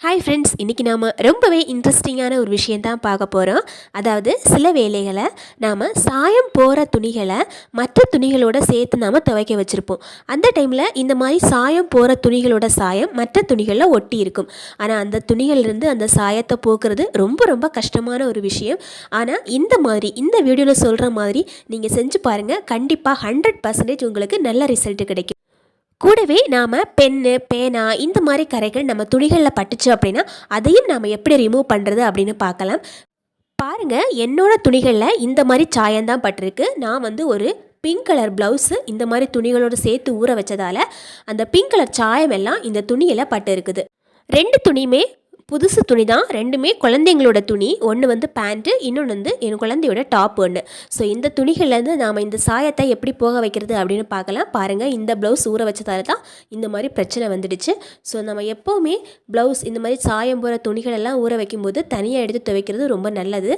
Hi friends இன்றைக்கி நாம் ரொம்பவே இன்ட்ரெஸ்டிங்கான ஒரு விஷயம் தான் பார்க்க போகிறோம் அதாவது சில வேலைகளை நாம் சாயம் போகிற துணிகளை மற்ற துணிகளோட சேர்த்து நாம் துவைக்க வச்சுருப்போம். அந்த டைமில் இந்த மாதிரி சாயம் போகிற துணிகளோட சாயம் மற்ற துணிகளில் ஒட்டி இருக்கும். ஆனால் அந்த துணிகள்லேருந்து அந்த சாயத்தை போக்குறது ரொம்ப ரொம்ப கஷ்டமான ஒரு விஷயம். ஆனால் இந்த மாதிரி இந்த வீடியோவில் சொல்கிற மாதிரி நீங்கள் செஞ்சு பாருங்கள் கண்டிப்பாக ஹண்ட்ரட் பர்சன்டேஜ் உங்களுக்கு நல்ல ரிசல்ட் கிடைக்கும். கூடவே நாம் பென்னு பேனா இந்த மாதிரி கரைகள் நம்ம துணிகளில் பட்டுச்சு அப்படின்னா அதையும் நாம் எப்படி ரிமூவ் பண்ணுறது அப்படின்னு பார்க்கலாம். பாருங்கள் என்னோடய துணிகளில் இந்த மாதிரி சாயம்தான் பட்டிருக்கு. நான் வந்து ஒரு பிங்க் கலர் ப்ளவுஸு இந்த மாதிரி துணிகளோடு சேர்த்து ஊற வச்சதால் அந்த பிங்க் கலர் சாயம் எல்லாம் இந்த துணியில் பட்டு இருக்குது ரெண்டு துணியுமே புதுசு துணி தான். ரெண்டுமே குழந்தைங்களோட துணி. ஒன்று வந்து பேண்ட்டு இன்னொன்று வந்து என் குழந்தையோட டாப் ஒன்று ஸோ இந்த துணிகள்லேருந்து நாம் இந்த சாயத்தை எப்படி போக வைக்கிறது அப்படின்னு பார்க்கலாம். பாருங்கள் இந்த ப்ளவுஸ் ஊற வச்சதால தான் இந்த மாதிரி பிரச்சனை வந்துடுச்சு. ஸோ நம்ம எப்போவுமே ப்ளவுஸ் இந்த மாதிரி சாயம் போகிற துணிகளெல்லாம் ஊற வைக்கும்போது தனியாக எடுத்து துவைக்கிறது ரொம்ப நல்லது.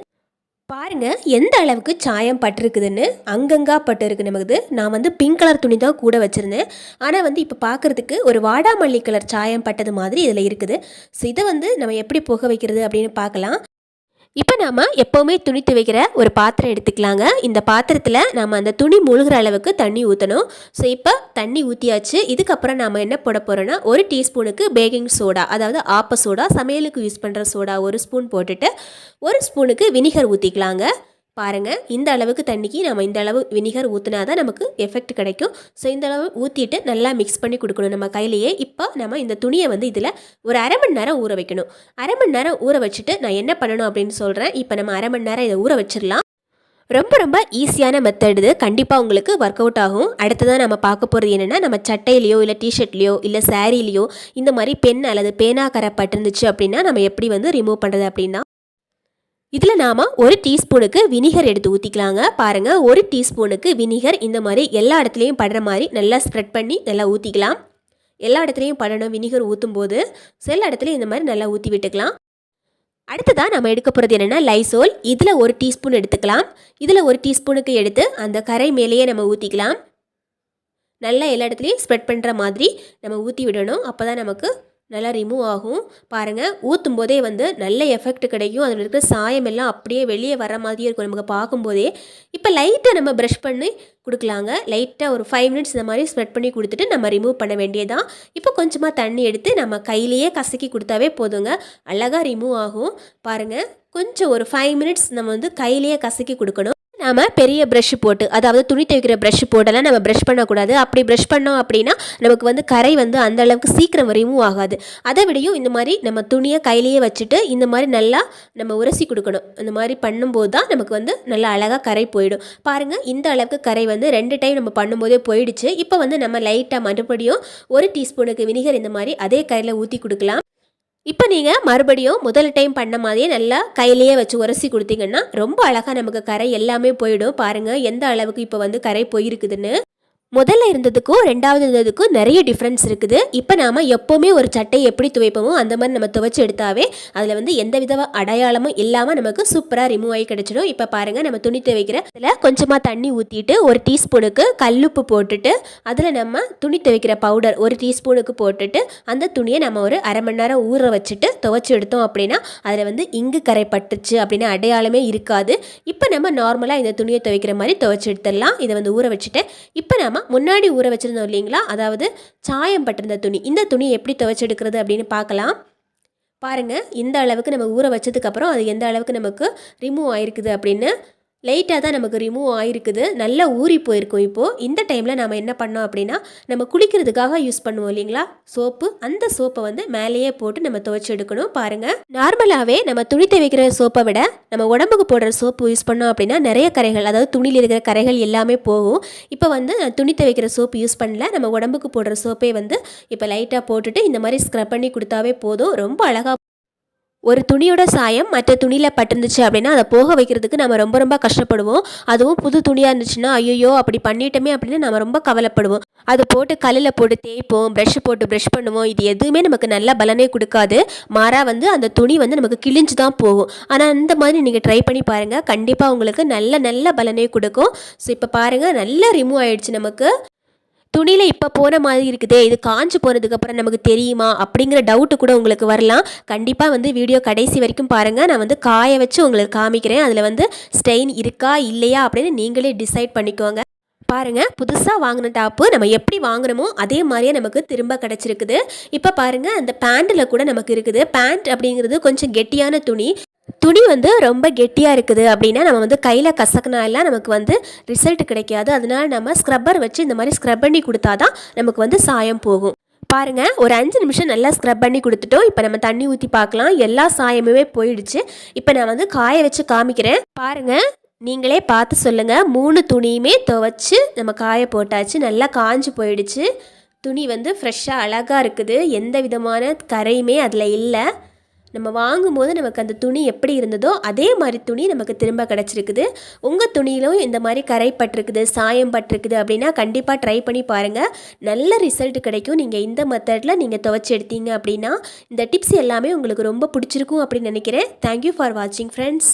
பாருங்கள் எந்த அளவுக்கு சாயம் பட்டிருக்குதுன்னு அங்கங்கா பட்டிருக்கு நமக்கு நான் வந்து பிங்க் கலர் துணி தான் கூட வச்சுருந்தேன். ஆனால் வந்து இப்போ பார்க்குறதுக்கு ஒரு வாடாமல்லி கலர் சாயம் பட்டது மாதிரி இதில் இருக்குது. ஸோ இதை வந்து நம்ம எப்படி புக வைக்கிறது அப்படின்னு பார்க்கலாம். இப்போ நாம் எப்போவுமே துணி துவைக்கிற ஒரு பாத்திரம் எடுத்துக்கலாங்க. இந்த பாத்திரத்தில் நாம் அந்த துணி மூழ்கிற அளவுக்கு தண்ணி ஊற்றணும் ஸோ இப்போ தண்ணி ஊற்றியாச்சு இதுக்கப்புறம் நாம் என்ன போட போகிறோன்னா ஒரு டீஸ்பூனுக்கு பேக்கிங் சோடா அதாவது ஆப்ப சோடா சமையலுக்கு யூஸ் பண்ணுற சோடா ஒரு ஸ்பூன் போட்டுட்டு ஒரு ஸ்பூனுக்கு வினிகர் ஊற்றிக்கலாங்க பாருங்கள் இந்த அளவுக்கு தண்ணிக்கு நம்ம இந்த அளவு வினிகர் ஊற்றினா தான் நமக்கு எஃபெக்ட் கிடைக்கும். ஸோ இந்த அளவு ஊற்றிட்டு நல்லா மிக்ஸ் பண்ணி கொடுக்கணும் நம்ம கையிலேயே. இப்போ நம்ம இந்த துணியை வந்து இதில் ஒரு அரை மணி நேரம் ஊற வைக்கணும். அரை மணி நேரம் ஊற வச்சுட்டு நான் என்ன பண்ணணும் அப்படின்னு சொல்கிறேன் இப்போ நம்ம அரை மணி நேரம் இதை ஊற வச்சிடலாம். ரொம்ப ரொம்ப ஈஸியான மெத்தட் இது. கண்டிப்பாக உங்களுக்கு ஒர்க் அவுட் ஆகும். அடுத்ததான் நம்ம பார்க்க போகிறது என்னென்னா நம்ம சட்டையிலையோ இல்லை டிஷர்ட்லையோ இல்லை சாரீலையோ இந்த மாதிரி பென் அல்லது பேனா கரை பட்டிருந்துச்சு அப்படின்னா நம்ம எப்படி வந்து ரிமூவ் பண்ணுறது அப்படின்னா இதில் நாம் ஒரு டீஸ்பூனுக்கு வினிகர் எடுத்து ஊற்றிக்கலாங்க பாருங்கள் ஒரு டீஸ்பூனுக்கு வினிகர் இந்த மாதிரி எல்லா இடத்துலையும் படுற மாதிரி நல்லா ஸ்ப்ரெட் பண்ணி நல்லா ஊற்றிக்கலாம் எல்லா இடத்துலையும் படணும் வினிகர் ஊற்றும் போது ஸோ இடத்துலையும் இந்த மாதிரி நல்லா ஊற்றி விட்டுக்கலாம். அடுத்ததாக நம்ம எடுக்க போகிறது என்னென்னா லைசோல் இதில் ஒரு டீஸ்பூன் எடுத்துக்கலாம். இதில் ஒரு டீஸ்பூனுக்கு எடுத்து அந்த கரை மேலேயே நம்ம ஊற்றிக்கலாம் நல்லா எல்லா இடத்துலையும் ஸ்ப்ரெட் பண்ணுற மாதிரி நம்ம ஊற்றி விடணும். அப்போ தான் நமக்கு நல்லா ரிமூவ் ஆகும். பாருங்கள் ஊற்றும் போதே வந்து நல்ல எஃபெக்ட் கிடைக்கும். அதில் இருக்கிற சாயம் எல்லாம் அப்படியே வெளியே வர மாதிரியே இருக்கும். நமக்கு பார்க்கும்போதே. இப்போ லைட்டாக நம்ம ப்ரஷ் பண்ணி கொடுக்கலாங்க. லைட்டாக ஒரு ஃபைவ் மினிட்ஸ் இந்த மாதிரி ஸ்ப்ரெட் பண்ணி கொடுத்துட்டு நம்ம ரிமூவ் பண்ண வேண்டியதான் இப்போ கொஞ்சமாக தண்ணி எடுத்து நம்ம கையிலேயே கசக்கி கொடுத்தாவே போதுங்க. அழகாக ரிமூவ் ஆகும். பாருங்கள் கொஞ்சம் ஒரு ஃபைவ் மினிட்ஸ் நம்ம வந்து கையிலேயே கசக்கி கொடுக்கணும். நாம் பெரிய ப்ரஷ் போட்டு அதாவது துணி துவைக்கிற ப்ரஷ் போட்டெல்லாம் நம்ம ப்ரஷ் பண்ணக்கூடாது. அப்படி ப்ரஷ் பண்ணோம் அப்படின்னா நமக்கு வந்து கரை வந்து அந்த அளவுக்கு சீக்கிரம் ரிமூவ் ஆகாது. அதை விடையும் இந்த மாதிரி நம்ம துணியை கையிலேயே வச்சுட்டு இந்த மாதிரி நல்லா நம்ம உரசி கொடுக்கணும். இந்த மாதிரி பண்ணும்போது தான் நமக்கு வந்து நல்லா அழகாக கரை போயிடும். பாருங்கள் இந்த அளவுக்கு கரை வந்து ரெண்டு டைம் நம்ம பண்ணும்போதே போயிடுச்சு. இப்போ வந்து நம்ம லைட்டாக மறுபடியும் ஒரு டீஸ்பூனுக்கு வினிகர் இந்த மாதிரி அதே கரையில் ஊற்றி கொடுக்கலாம். இப்போ நீங்கள் மறுபடியும் முதல் டைம் பண்ண மாதிரியே நல்லா கையிலேயே வச்சு உரசி கொடுத்தீங்கன்னா ரொம்ப அழகாக நமக்கு கரை எல்லாமே போயிடும். பாருங்கள் எந்த அளவுக்கு இப்போ வந்து கரை போயிருக்குதுன்னு. முதல்ல இருந்ததுக்கும் ரெண்டாவது இருந்ததுக்கும் நிறைய டிஃப்ரென்ஸ் இருக்குது. இப்போ நாம் எப்போவுமே ஒரு சட்டை எப்படி துவைப்போமோ அந்த மாதிரி நம்ம துவைச்சி எடுத்தாவே அதில் வந்து எந்த வித அடையாளமும் இல்லாமல் நமக்கு சூப்பராக ரிமூவ் ஆகி கிடச்சிடும். இப்போ பாருங்கள் நம்ம துணி துவைக்கிற அதில் கொஞ்சமாக தண்ணி ஊற்றிட்டு ஒரு டீஸ்பூனுக்கு கல்லுப்பு போட்டுட்டு அதில் நம்ம துணி துவைக்கிற பவுடர் ஒரு டீஸ்பூனுக்கு போட்டுட்டு அந்த துணியை நம்ம ஒரு அரை மணி நேரம் ஊற வச்சுட்டு துவைச்சி எடுத்தோம் அப்படின்னா அதில் வந்து இங்கு கரை பட்டுச்சு அப்படின்னு அடையாளமே இருக்காது. இப்போ நம்ம நார்மலாக இந்த துணியை துவைக்கிற மாதிரி துவைச்சி எடுத்துடலாம். இதை வந்து ஊற வச்சுட்டு இப்போ நம்ம முன்னாடி ஊற வச்சுருந்தோம் இல்லைங்களா? அதாவது சாயம் பட்டிருந்த துணி. இந்த துணி எப்படி துவைச்செடுக்கிறது அப்படின்னு பார்க்கலாம். பாருங்கள் இந்த அளவுக்கு நம்ம ஊற வச்சதுக்கப்புறம் அது எந்த அளவுக்கு நமக்கு ரிமூவ் ஆயிருக்குது அப்படின்னு லைட்டாக தான் நமக்கு ரிமூவ் ஆயிருக்குது. நல்லா ஊறி போயிருக்கும் இப்போது இந்த டைமில் நம்ம என்ன பண்ணோம் அப்படின்னா நம்ம குளிக்கிறதுக்காக யூஸ் பண்ணுவோம் இல்லைங்களா? சோப்பு. அந்த சோப்பை வந்து மேலேயே போட்டு நம்ம துவைச்சி எடுக்கணும். பாருங்கள் நார்மலாகவே நம்ம துணி துவைக்கிற சோப்பை விட நம்ம உடம்புக்கு போடுற சோப்பு யூஸ் பண்ணோம் அப்படின்னா நிறைய கரைகள் அதாவது துணியில் இருக்கிற கரைகள் எல்லாமே போகும். இப்போ வந்து நான் துணி துவைக்கிற சோப்பு யூஸ் பண்ணல. நம்ம உடம்புக்கு போடுற சோப்பே வந்து இப்போ லைட்டாக போட்டுட்டு இந்த மாதிரி ஸ்க்ரப் பண்ணி கொடுத்தாவே போதும். ரொம்ப அழகாக ஒரு துணியோட சாயம் மற்ற துணியில் பட்டிருந்துச்சு அப்படின்னா அதை போக வைக்கிறதுக்கு நம்ம ரொம்ப ரொம்ப கஷ்டப்படுவோம். அதுவும் புது துணியாக இருந்துச்சுன்னா ஐயோ அப்படி பண்ணிட்டோமே அப்படின்னு நம்ம ரொம்ப கவலைப்படுவோம். அதை போட்டு கல்லில் போட்டு தேய்ப்போம் ப்ரஷ் போட்டு ப்ரஷ் பண்ணுவோம். இது எதுவுமே நமக்கு நல்ல பலனே கொடுக்காது. மாறாக வந்து அந்த துணி வந்து நமக்கு கிழிஞ்சு தான் போகும். ஆனால் அந்த மாதிரி நீங்கள் ட்ரை பண்ணி பாருங்கள் கண்டிப்பாக உங்களுக்கு நல்ல நல்ல பலனே கொடுக்கும். ஸோ இப்போ பாருங்கள் நல்லா ரிமூவ் ஆயிடுச்சு நமக்கு. துணியில் இப்போ போன மாதிரி இருக்குதே இது காஞ்சு போனதுக்கப்புறம் நமக்கு தெரியுமா? அப்படிங்கிற டவுட்டு கூட உங்களுக்கு வரலாம். கண்டிப்பாக வந்து வீடியோ கடைசி வரைக்கும் பாருங்கள் நான் வந்து காய வச்சு உங்களுக்கு காமிக்கிறேன். அதில் வந்து ஸ்டெயின் இருக்கா இல்லையா அப்படின்னு நீங்களே டிசைட் பண்ணிக்கோங்க. பாருங்கள் புதுசாக வாங்கின டாப்பு நம்ம எப்படி வாங்குறோமோ அதே மாதிரியே நமக்கு திரும்ப கிடச்சிருக்குது. இப்போ பாருங்கள் அந்த பேண்ட்டில் கூட நமக்கு இருக்குது. பேண்ட் அப்படிங்கிறது கொஞ்சம் கெட்டியான துணி. துணி வந்து ரொம்ப கெட்டியாக இருக்குது அப்படின்னா நம்ம வந்து கையில் கசக்கினாலாம் நமக்கு வந்து ரிசல்ட் கிடைக்காது. அதனால நம்ம ஸ்க்ரப்பர் வச்சு இந்த மாதிரி ஸ்க்ரப் பண்ணி கொடுத்தா தான் நமக்கு வந்து சாயம் போகும். பாருங்க ஒரு அஞ்சு நிமிஷம் நல்லா ஸ்க்ரப் பண்ணி கொடுத்துட்டோம். இப்போ நம்ம தண்ணி ஊற்றி பார்க்கலாம். எல்லா சாயமுமே போயிடுச்சு. இப்போ நான் வந்து காய வச்சு காமிக்கிறேன். பாருங்கள் நீங்களே பார்த்து சொல்லுங்கள் மூணு துணியுமே துவைச்சி நம்ம காய போட்டாச்சு. நல்லா காஞ்சு போயிடுச்சு. துணி வந்து ஃப்ரெஷ்ஷாக அழகாக இருக்குது. எந்த விதமான கரையுமே அதில் இல்லை. நம்ம வாங்கும்போது நமக்கு அந்த துணி எப்படி இருந்ததோ அதே மாதிரி துணி நமக்கு திரும்ப கிடச்சிருக்குது. உங்கள் துணியிலும் இந்த மாதிரி கரை பட்டிருக்குது சாயம் பட்டிருக்குது அப்படின்னா கண்டிப்பாக ட்ரை பண்ணி பாருங்கள் நல்ல ரிசல்ட் கிடைக்கும். நீங்கள் இந்த மெத்தடில் நீங்கள் துவைச்சி எடுத்தீங்க அப்படின்னா இந்த டிப்ஸ் எல்லாமே உங்களுக்கு ரொம்ப பிடிச்சிருக்கும் அப்படின்னு நினைக்கிறேன். தேங்க்யூ ஃபார் வாட்சிங் ஃப்ரெண்ட்ஸ்